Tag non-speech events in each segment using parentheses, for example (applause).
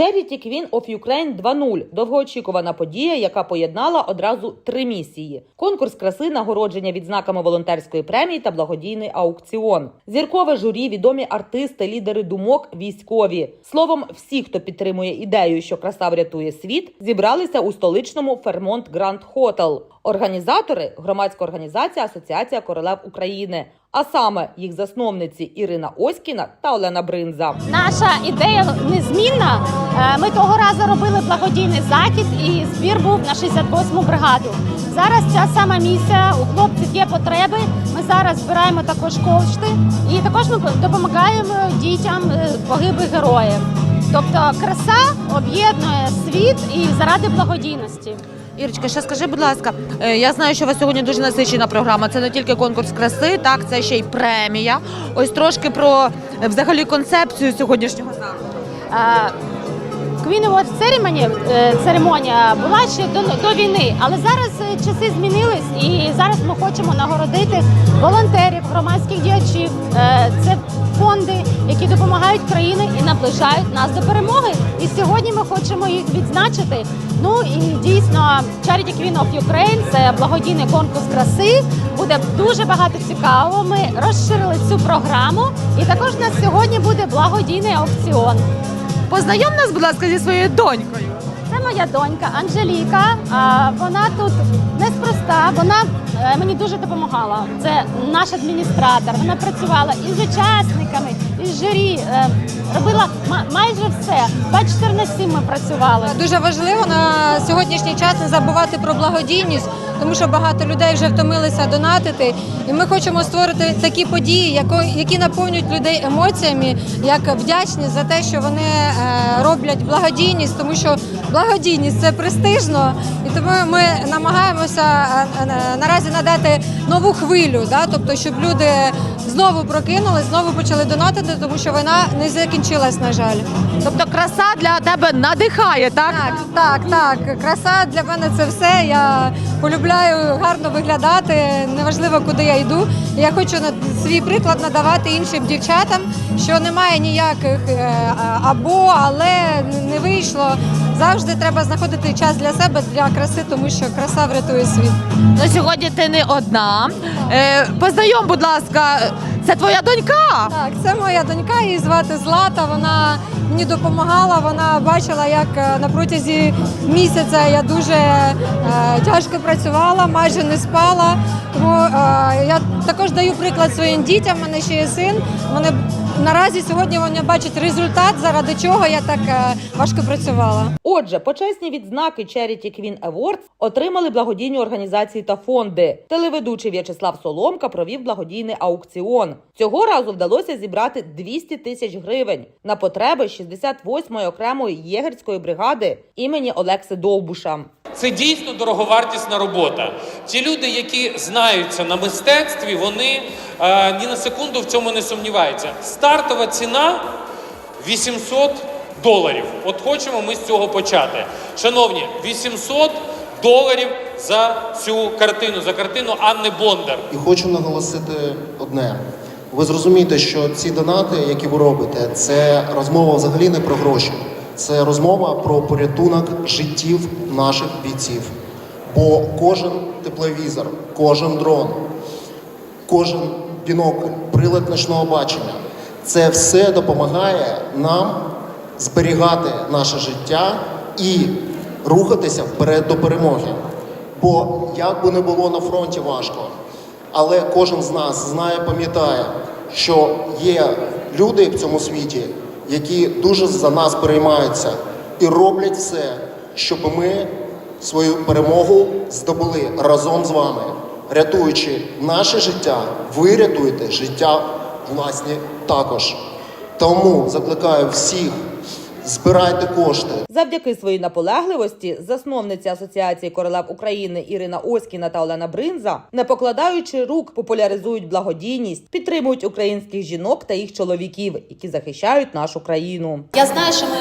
Charity Queen of Ukraine 2.0 – довгоочікувана подія, яка поєднала одразу три місії: конкурс краси, нагородження відзнаками волонтерської премії та благодійний аукціон. Зіркове журі, відомі артисти, лідери думок, військові. Словом, всі, хто підтримує ідею, що краса врятує світ, зібралися у столичному Фермонт Гранд Хотел. Організатори громадська організація Асоціація королев України. А саме їх засновниці Ірина Оськіна та Олена Бринза. Наша ідея незмінна. Е, Ми того разу робили благодійний захід, і збір був на 68-му бригаду. Зараз ця сама місія. У хлопців є потреби. Ми зараз збираємо також кошти, і також ми допомагаємо дітям е, погиблих героїв. Тобто краса об'єднує світ і заради благодійності. Ірочка, ще скажи, будь ласка, е, я знаю, що у вас сьогодні дуже насичена програма. Це не тільки конкурс краси, так це ще й премія. Ось трошки про е, взагалі концепцію сьогоднішнього заходу. Queen Award Ceremony, е, церемонія була ще до, до війни, але зараз часи змінились, і зараз ми хочемо нагородити волонтерів, громадських діячів. Це фонди, які допомагають країні і наближають нас до перемоги. І сьогодні ми хочемо їх відзначити. Ну і дійсно Charity Queen of Ukraine – це благодійний конкурс краси. Буде дуже багато цікавого. Ми розширили цю програму, і також у нас сьогодні буде благодійний аукціон. Познайом нас, будь ласка, зі своєю донькою. Це моя донька Анжеліка. А, Вона тут неспроста. Вона е, мені дуже допомагала. Це наш адміністратор. Вона працювала із учасниками, журі. е, Робила ма- майже все. 24 на 7 ми працювали. Дуже важливо на сьогоднішній час не забувати про благодійність, тому що багато людей вже втомилися донатити. І ми хочемо створити такі події, які наповнюють людей емоціями, як вдячність за те, що вони е, роблять благодійність, тому що благодійність це престижно, і тому ми намагаємося е, наразі надати нову хвилю, тобто, щоб люди знову прокинули, знову почали донатити, тому що вона не закінчилась, на жаль. Тобто краса для тебе надихає, так? Так, так, так. Краса для мене це все. Я полюбляю гарно виглядати, неважливо, куди я йду. Я хочу свій приклад надавати іншим дівчатам, що немає ніяких е, або, але не вийшло. Завжди треба знаходити час для себе, для краси, тому що краса врятує світ. Ну сьогодні ти не одна. Е, познайом, будь ласка, це твоя донька. Так, це моя донька, її звати Злата. Вона мені допомагала. Вона бачила, як е, на протязі місяця я дуже е, тяжко працювала, майже не спала. Тому е, я також даю приклад своїм дітям. У мене ще є син. Вони наразі сьогодні вони бачать результат, заради чого я так е, важко працювала. Отже, почесні відзнаки Charity Queen Awards отримали благодійні організації та фонди. Телеведучий В'ячеслав Соломка провів благодійний аукціон. Цього разу вдалося зібрати 200 тисяч гривень на потреби 68-ї окремої єгерської бригади імені Олекси Довбуша. Це дійсно дороговартісна робота. Ті люди, які знаються на мистецтві, вони е, ні на секунду в цьому не сумніваються. Стартова ціна 800 доларів. От хочемо ми з цього почати. Шановні, 800 доларів за цю картину, за картину Анни Бондар. І хочу наголосити одне. Ви зрозумієте, що ці донати, які ви робите, це розмова взагалі не про гроші. Це розмова про порятунок життів наших бійців. Бо кожен тепловізор, кожен дрон, кожен бінокль, прилад ночного бачення це все допомагає нам зберігати наше життя і рухатися вперед до перемоги. Бо як би не було на фронті важко, але кожен з нас знає, пам'ятає, що є люди в цьому світі, які дуже за нас переймаються і роблять все, щоб ми свою перемогу здобули разом з вами, рятуючи наше життя, ви рятуєте життя власні також. Тому закликаю всіх, збирайте кошти. Завдяки своїй наполегливості засновниці Асоціації королев України Ірина Оськіна та Олена Бринза, не покладаючи рук, популяризують благодійність, підтримують українських жінок та їх чоловіків, які захищають нашу країну. Я знаю, що ми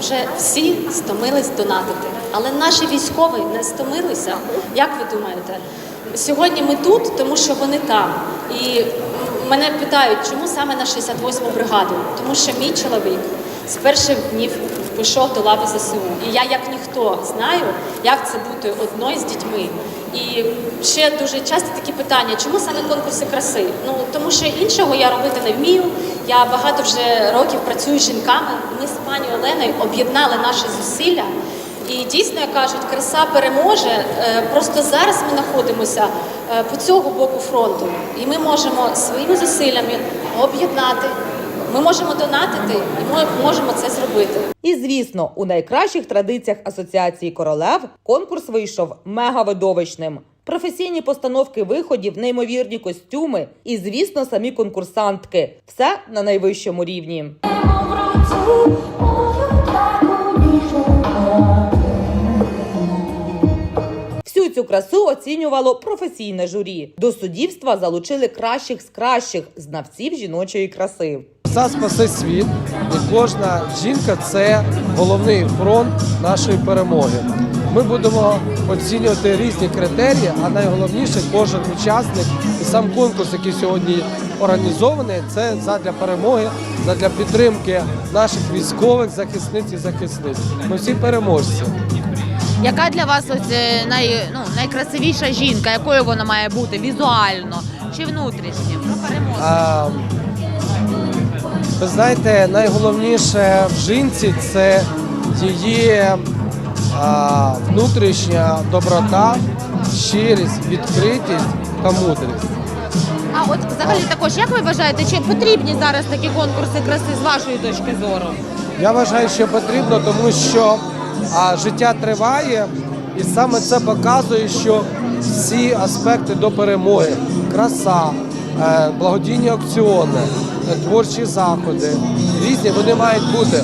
вже всі стомились донатити, але наші військові не стомилися. Як ви думаєте? Сьогодні ми тут, тому що вони там. І мене питають, чому саме на 68-му бригаду? Тому що мій чоловік з перших днів пішов до лави ЗСУ. І я, як ніхто, знаю, як це бути одною з дітьми. І ще дуже часто такі питання, чому саме конкурси краси? Ну тому що іншого я робити не вмію. Я багато вже років працюю з жінками. Ми з пані Оленою об'єднали наші зусилля. І дійсно, як кажуть, краса переможе. Е, Просто зараз ми знаходимося е, по цього боку фронту, і ми можемо своїми зусиллями об'єднати. Ми можемо донатити, і ми можемо це зробити. І звісно, у найкращих традиціях асоціації королев конкурс вийшов мегавидовищним. Професійні постановки виходів, неймовірні костюми і, звісно, самі конкурсантки. Все на найвищому рівні. Цю красу оцінювало професійне журі. До суддівства залучили кращих з кращих знавців жіночої краси. Краса спасе світ, і кожна жінка це головний фронт нашої перемоги. Ми будемо оцінювати різні критерії, а найголовніше кожен учасник і сам конкурс, який сьогодні організований, це задля перемоги, задля підтримки наших військових захисниць і захисниць. Ми всі переможці. Яка для вас ось е, най, ну, найкрасивіша жінка? Якою вона має бути візуально чи внутрішньо? Про перемогу. А, ви знаєте, найголовніше в жінці це її а, внутрішня доброта, щирість, відкритість та мудрість. А от взагалі також, як ви вважаєте, чи потрібні зараз такі конкурси краси з вашої точки зору? Я вважаю, що потрібно, тому що а, життя триває, і саме це показує, що всі аспекти до перемоги, краса, е, благодійні аукціони, творчі заходи, різні вони мають бути.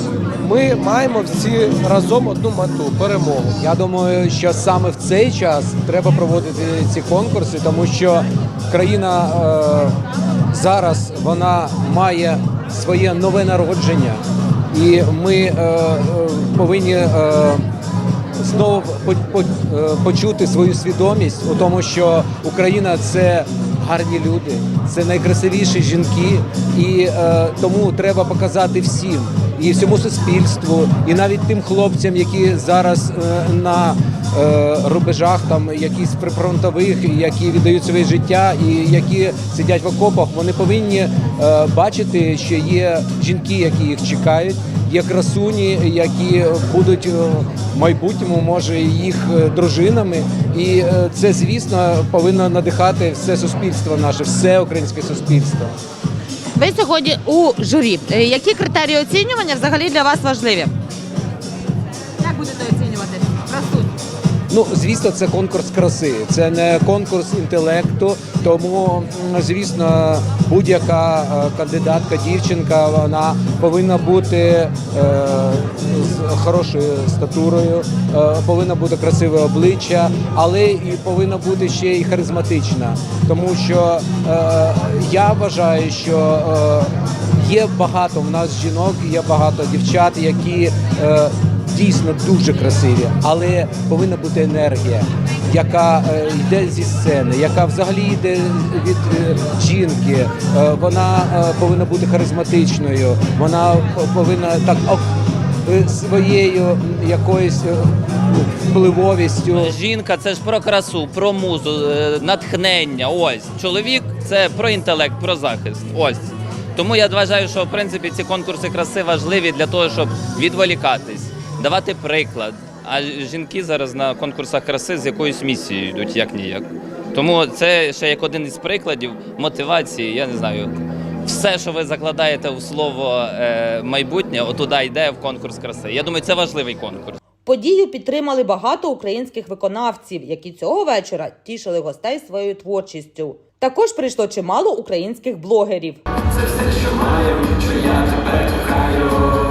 Ми маємо всі разом одну мету перемогу. Я думаю, що саме в цей час треба проводити ці конкурси, тому що країна е, зараз вона має своє нове народження, і ми е, е, повинні е, знову по- по- почути свою свідомість у тому, що Україна це гарні люди, це найкрасивіші жінки, і тому треба показати всім. І всьому суспільству, і навіть тим хлопцям, які зараз е, на рубежах, там якісь прифронтових, які віддають своє життя, і які сидять в окопах, вони повинні е, бачити, що є жінки, які їх чекають, є красуні, які будуть е, в майбутньому, може, їх е, дружинами. І е, це, звісно, повинно надихати все суспільство наше, все українське суспільство. Ви сьогодні у журі. Які критерії оцінювання взагалі для вас важливі? Ну, звісно, це конкурс краси, це не конкурс інтелекту. Тому, звісно, будь-яка е, кандидатка, дівчинка, вона повинна бути е, з хорошою статурою, е, повинна бути красиве обличчя, але і повинна бути ще й харизматична. Тому що я вважаю, що є багато в нас жінок, є багато дівчат, які дійсно дуже красиві, але повинна бути енергія, яка е, йде зі сцени, яка взагалі йде від е, жінки. Е, вона повинна бути харизматичною, вона повинна так своєю якоюсь впливовістю. Жінка це ж про красу, про музу, натхнення. Ось чоловік це про інтелект, про захист. Ось. Тому я вважаю, що в принципі ці конкурси краси важливі для того, щоб відволікатись, давати приклад. А жінки зараз на конкурсах краси з якоюсь місією йдуть, як ніяк. Тому це ще як один із прикладів мотивації. Я не знаю. Все, що ви закладаєте у слово е, майбутнє, отуда йде в конкурс краси. Я думаю, це важливий конкурс. Подію підтримали багато українських виконавців, які цього вечора тішили гостей своєю творчістю. Також прийшло чимало українських блогерів. Ну, ми радіємо.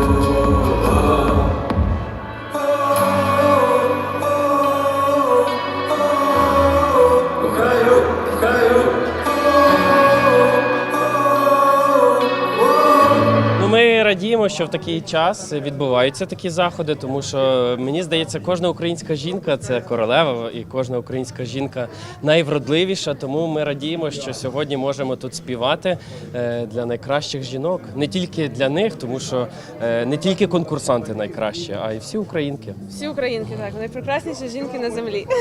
Радіємо, що в такий час відбуваються такі заходи, тому що мені здається, кожна українська жінка це королева, і кожна українська жінка найвродливіша. Тому ми радіємо, що сьогодні можемо тут співати е, для найкращих жінок, не тільки для них, тому що е, не тільки конкурсанти найкращі, а й всі українки. Всі українки, так, найпрекрасніші жінки на землі. (laughs)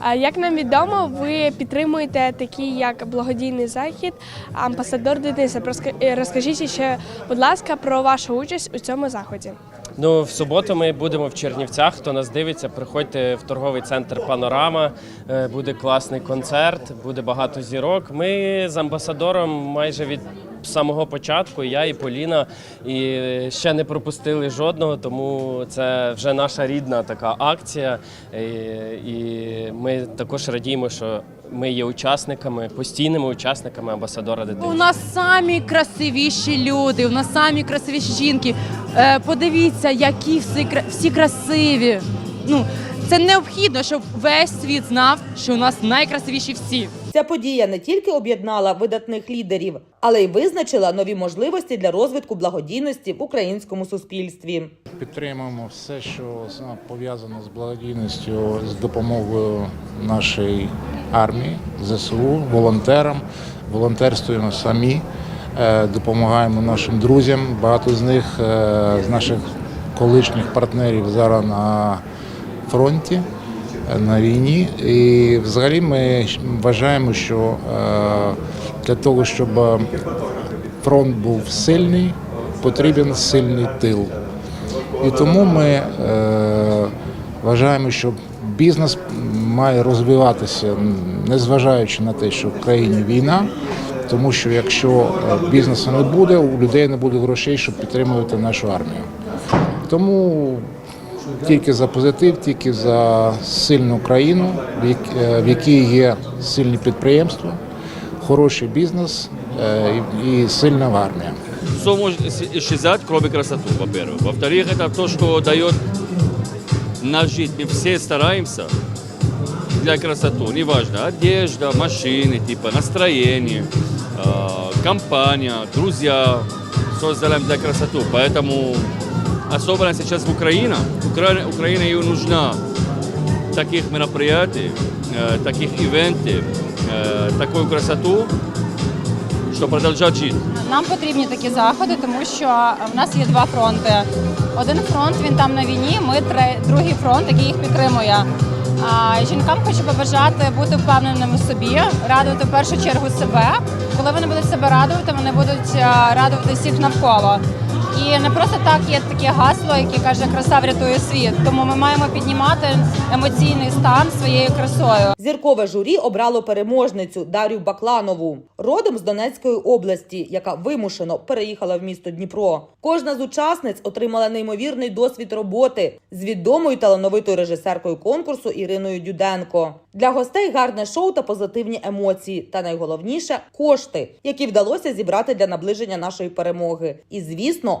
А як нам відомо, ви підтримуєте такий як благодійний захід амбасадор Дениса. Проска- е, Розкажіть ще, будь ласка, про вашу участь у цьому заході. Ну, в суботу ми будемо в Чернівцях. Хто нас дивиться, приходьте в торговий центр Панорама. Е, Буде класний концерт, буде багато зірок. Ми з амбасадором майже від самого початку, я і Поліна, і ще не пропустили жодного, тому це вже наша рідна така акція. Е, І ми також радіємо, що ми є учасниками, постійними учасниками амбасадора У нас самі красивіші люди, у нас самі красивіші жінки. Е, подивіться, які всі, кра- всі красиві. Ну, це необхідно, щоб весь світ знав, що у нас найкрасивіші всі. Ця подія не тільки об'єднала видатних лідерів, але й визначила нові можливості для розвитку благодійності в українському суспільстві. Підтримуємо все, що пов'язано з благодійністю, з допомогою нашій армії, ЗСУ, волонтерам. Волонтерствуємо самі, допомагаємо нашим друзям. Багато з них, е, з наших колишніх партнерів, зараз на фронті, е, на війні. І взагалі ми вважаємо, що е, для того, щоб е, фронт був сильний, потрібен сильний тил. І тому ми е, вважаємо, що бізнес має розвиватися, незважаючи на те, що в країні війна, тому що якщо е, бізнесу не буде, у людей не буде грошей, щоб підтримувати нашу армію. Тому тільки за позитив, тільки за сильну країну, в як- е, в якій є сильні підприємства, хороший бізнес е, і і сильна армія. Все может исчезать, кроме красоты, во-первых. Во-вторых, это то, что дает нас жить. Мы все стараемся для красоты. Неважно, одежда, машины, типа настроение, э, компания, друзья. Все сделаем для красоты. Поэтому особенно сейчас в Украине, Украина, Украина ее нужна таких мероприятий, э, таких ивентов, э, такую красоту, что продолжать жить. Нам потрібні такі заходи, тому що в нас є два фронти. Один фронт він там на війні. Ми тре- другий фронт, який їх підтримує. Жінкам хочу побажати бути впевненими в собі, радувати в першу чергу себе. Коли вони будуть себе радувати, вони будуть радувати всіх навколо. І не просто так є таке гасло, яке каже краса врятує світ. Тому ми маємо піднімати емоційний стан своєю красою. Зіркове журі обрало переможницю Дар'ю Бакланову, родом з Донецької області, яка вимушено переїхала в місто Дніпро. Кожна з учасниць отримала неймовірний досвід роботи з відомою талановитою режисеркою конкурсу Іриною Дюденко. Для гостей гарне шоу та позитивні емоції, та найголовніше кошти, які вдалося зібрати для наближення нашої перемоги. І звісно,